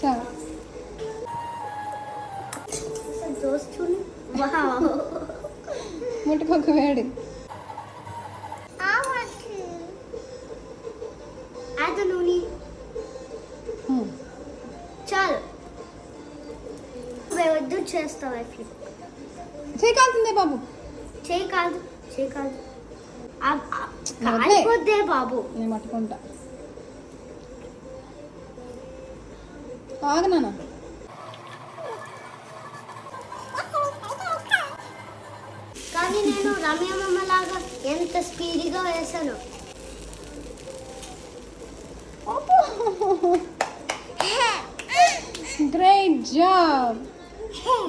Ciao. ముట్టుకోకు వేడి అది నూనె చాలు వద్దు చేస్తావా ఫ్లిప్ చేయి కాలుతుందే బాబు చేయి కాదు చేయి కాదు కాలిపోద్దే బాబు నేను పట్టుకుంటా ఆగనా కానీ నేను రమ్యమ్మ లాగా ఎంత స్పీడ్గా వేసాను గ్రేట్ జాబ్